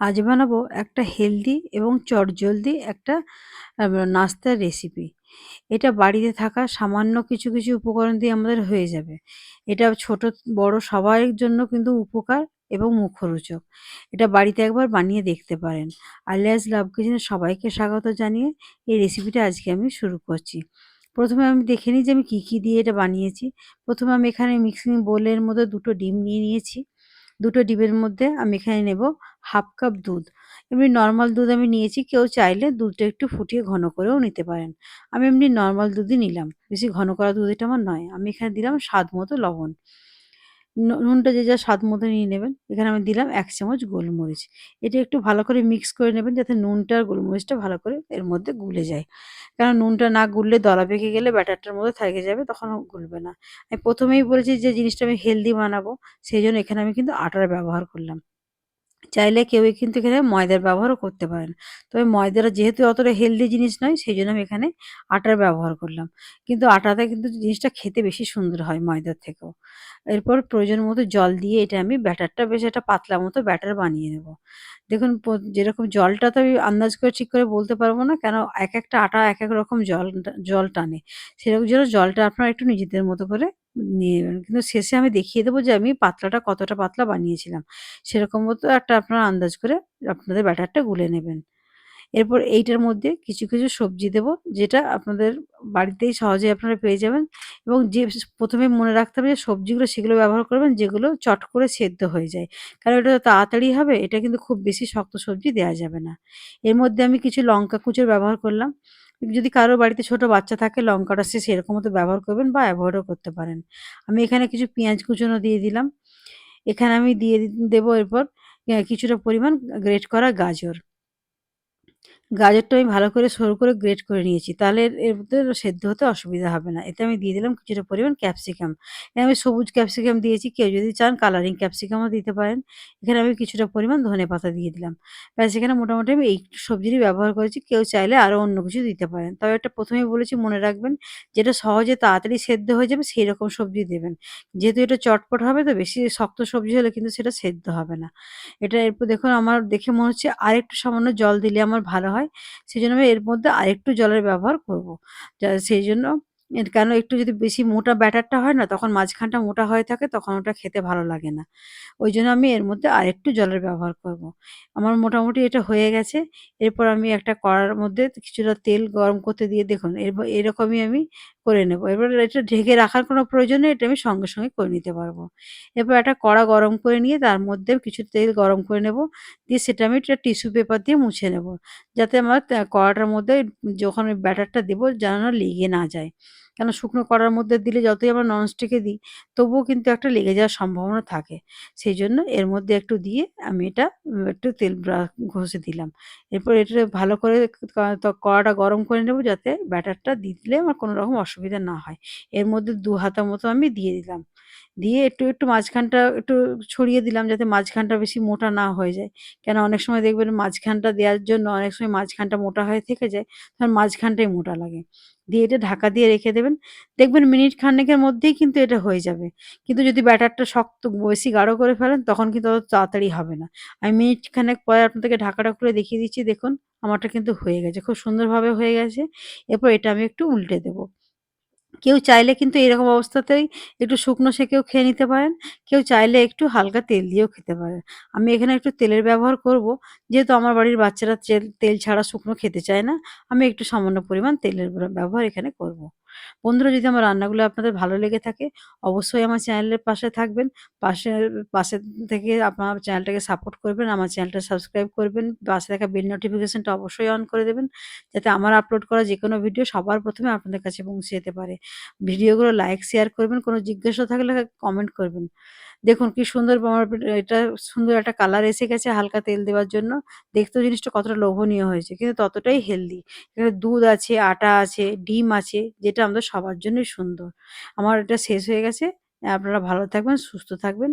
আজ বানাবো একটা হেলদি এবং চটজলদি একটা নাস্তার রেসিপি এটা বাড়িতে থাকা সামান্য কিছু কিছু উপকরণ দিয়ে আমাদের হয়ে যাবে। এটা ছোট, বড় সবার জন্য কিন্তু উপকার এবং মুখরোচক। এটা বাড়িতে একবার বানিয়ে দেখতে পারেন। আলিয়াস লাভ কিচেনে সবাইকে স্বাগত জানিয়ে এই রেসিপিটা আজকে আমি শুরু করছি। প্রথমে আমি দেখে নিই যে আমি কী কী দিয়ে এটা বানিয়েছি। প্রথমে আমি এখানে মিক্সিং বোলের মধ্যে দুটো ডিম নিয়ে নিয়েছি। দুটো ডিমের মধ্যে আমি এখানে নেব হাফ কাপ দুধ। এমনি নর্মাল দুধ আমি নিয়েছি, কেউ চাইলে দুধটা একটু ফুটিয়ে ঘন করেও নিতে পারেন। আমি এমনি নর্মাল দুধই নিলাম। বেশি ঘন করা দুধ এটা আমার নয়। আমি এখানে দিলাম স্বাদ মতো লবণ। নুনটা যে যা স্বাদ মতো নিয়ে নেবেন। এখানে আমি দিলাম এক চামচ গোলমরিচ। এটা একটু ভালো করে মিক্স করে নেবেন যাতে নুনটা আর গোলমরিচটা ভালো করে এর মধ্যে গুলে যায়। কারণ নুনটা না গুললে দলা পেকে গেলে ব্যাটারটার মধ্যে থেকে যাবে, তখন গুলবে না। আমি প্রথমেই বলেছি যে জিনিসটা আমি হেলদি বানাবো, সেই জন্য এখানে আমি কিন্তু আটার ব্যবহার করলাম। চাইলে কেউই কিন্তু এখানে ময়দার ব্যবহারও করতে পারেন তবে ময়দাটা যেহেতু অতটা হেলদি জিনিস নয় সেই জন্য আমি এখানে আটার ব্যবহার করলাম। কিন্তু আটাতে কিন্তু জিনিসটা খেতে বেশি সুন্দর হয় ময়দার থেকেও। এরপর প্রয়োজন মতো জল দিয়ে এটা আমি ব্যাটারটা বেশ একটা পাতলা মতো ব্যাটার বানিয়ে নেব। দেখুন যেরকম জলটা তো আমি আন্দাজ করে ঠিক করে বলতে পারব না, কেন এক একটা আটা এক এক রকম জল জল টানে। সেরকম জন্য জলটা আপনারা একটু নিজেদের মতো করে কিন্তু শেষে আমি দেখিয়ে দেবো যে আমি পাতলাটা কতটা পাতলা বানিয়েছিলাম সেরকম মতো একটা আপনারা আন্দাজ করে আপনাদের ব্যাটারটা গুলে নেবেন। এরপর এইটার মধ্যে কিছু, কিছু সবজি দেবো যেটা আপনাদের বাড়িতেই সহজেই আপনারা পেয়ে যাবেন এবং যে প্রথমে মনে রাখতে হবে যে সবজিগুলো সেগুলো ব্যবহার করবেন যেগুলো চট করে সেদ্ধ হয়ে যায়। কারণ এটা তাড়াতাড়ি হবে, এটা কিন্তু খুব বেশি শক্ত সবজি দেওয়া যাবে না। এর মধ্যে আমি কিছু লঙ্কা কুচোর ব্যবহার করলাম। যদি কারও বাড়িতে ছোট বাচ্চা থাকে, লঙ্কাটা সে সেরকম মতো ব্যবহার করবেন বা অ্যাভয়েডও করতে পারেন। আমি এখানে কিছু পেঁয়াজ কুচনো দিয়ে দিলাম। এখানে আমি দিয়ে দেবো এরপর কিছুটা পরিমাণ গ্রেট করা গাজর। গাজরটা আমি ভালো করে সরু করে গ্রেট করে নিয়েছি। তাহলে এর মধ্যে সেদ্ধ হতে অসুবিধা হবে না। এতে আমি দিয়ে দিলাম কিছুটা পরিমাণ ক্যাপসিকাম। এখানে আমি সবুজ ক্যাপসিকাম দিয়েছি। কেউ যদি চান কালারিং ক্যাপসিকামও দিতে পারেন। এখানে আমি কিছুটা পরিমাণ ধনেপাতা দিয়ে দিলাম। ব্যাস, এখানে মোটামুটি আমি এই সবজিরই ব্যবহার করেছি। কেউ চাইলে আরও অন্য কিছু দিতে পারেন। তবে একটা ১ম এই বলেছি মনে রাখবেন, যেটা সহজে তাড়াতাড়ি সেদ্ধ হয়ে যাবে সেইরকম সবজি দেবেন। যেহেতু এটা চটপট হবে, তো বেশি শক্ত সবজি হলে কিন্তু সেটা সেদ্ধ হবে না। এটা এরপর দেখুন, আমার দেখে মনে হচ্ছে আরেকটু সামান্য জল দিলে আমার ভালো হয়। সেই জন্য আমি এর মধ্যে আরেকটু জলের ব্যবহার করব। সেই জন্য কেন একটু যদি বেশি মোটা ব্যাটারটা হয় না, তখন মাঝখানটা মোটা হয়ে থাকে, তখন ওটা খেতে ভালো লাগে না। ওই জন্য আমি এর মধ্যে আরেকটু জলের ব্যবহার করব। আমার মোটামুটি এটা হয়ে গেছে। এরপর আমি একটা কড়ার মধ্যে কিছুটা তেল গরম করতে দিয়ে দেখুন এরপর এরকমই আমি করে নেব। এবার এটা ঢেকে রাখার কোনো প্রয়োজন নেই। এটা আমি সঙ্গে, সঙ্গে করে নিতে পারব এরপর একটা কড়া গরম করে নিয়ে তার মধ্যে কিছু তেল গরম করে নেব। দিয়ে সেটা আমি একটা টিস্যু পেপার দিয়ে মুছে নেব। যাতে আমার কড়াটার মধ্যে যখন ব্যাটারটা দেবো যেন লেগে না যায়। কেন শুকনো কড়ার মধ্যে দিলে যতই আমরা ননস্টিকে দিই তবুও কিন্তু একটা লেগে যাওয়ার সম্ভাবনা থাকে। সেই জন্য এর মধ্যে একটু দিয়ে আমি এটা একটু তেল ঘষে দিলাম। এরপর এটা ভালো করে কড়াটা গরম করে নেব যাতে ব্যাটারটা দিলে আমার কোনো রকম অসুবিধা না হয়। এর মধ্যে ২ হাতা মতো আমি দিয়ে দিলাম। দিয়ে একটু, একটু মাঝখানটা একটু ছড়িয়ে দিলাম যাতে মাঝখানটা বেশি মোটা না হয়ে যায়। কেন অনেক সময় দেখবেন মাঝখানটা দেওয়ার জন্য অনেক সময় মাঝখানটা মোটা হয়ে থেকে যায়, তখন মাঝখানটাই মোটা লাগে। দিয়ে এটা ঢাকা দিয়ে রেখে দেবেন। দেখবেন মিনিট খানেকের মধ্যেই কিন্তু এটা হয়ে যাবে। কিন্তু যদি ব্যাটারটা শক্ত বেশি গাঢ় করে ফেলেন, তখন কিন্তু অত তাড়াতাড়ি হবে না। আমি মিনিট খানেক পরে আপনাদেরকে ঢাকাটা খুলে দেখিয়ে দিচ্ছি দেখুন, আমারটা কিন্তু হয়ে গেছে। খুব সুন্দরভাবে হয়ে গেছে। এরপর এটা আমি একটু উল্টে দেব। কেউ চাইলে কিন্তু এরকম অবস্থাতেই একটু শুকনো সেকেও খেয়ে নিতে পারেন। কেউ চাইলে একটু হালকা তেল দিয়েও খেতে পারেন। আমি এখানে একটু তেলের ব্যবহার করব। যেহেতু আমার বাড়ির বাচ্চারা তেল তেল ছাড়া শুকনো খেতে চায় না, আমি একটু সামান্য পরিমাণ তেলের ব্যবহার এখানে করব। বন্ধুরা যদি আমার রান্নাগুলো আপনাদের ভালো লেগে থাকে, অবশ্যই আমার চ্যানেলের পাশে থাকবেন। পাশে পাশে থেকে আপনার চ্যানেলটাকে সাপোর্ট করবেন। আমার চ্যানেলটা সাবস্ক্রাইব করবেন। পাশে থাকা বেল নোটিফিকেশনটা অবশ্যই অন করে দেবেন। যাতে আমার আপলোড করা যে কোনো ভিডিও সবার প্রথমে আপনাদের কাছে পৌঁছে যেতে পারে। ভিডিওগুলো লাইক, শেয়ার করবেন। কোনো জিজ্ঞাসা থাকলে কমেন্ট করবেন। দেখুন কি সুন্দর আমার এটা সুন্দর একটা কালার এসে গেছে হালকা তেল দেওয়ার জন্য। দেখতেও জিনিসটা কতটা লোভনীয় হয়েছে। কিন্তু ততটাই হেলদি। এখানে দুধ আছে, আটা আছে, ডিম আছে যেটা আমাদের সবার জন্যই সুন্দর। আমার এটা শেষ হয়ে গেছে। আপনারা ভালো থাকবেন, সুস্থ থাকবেন।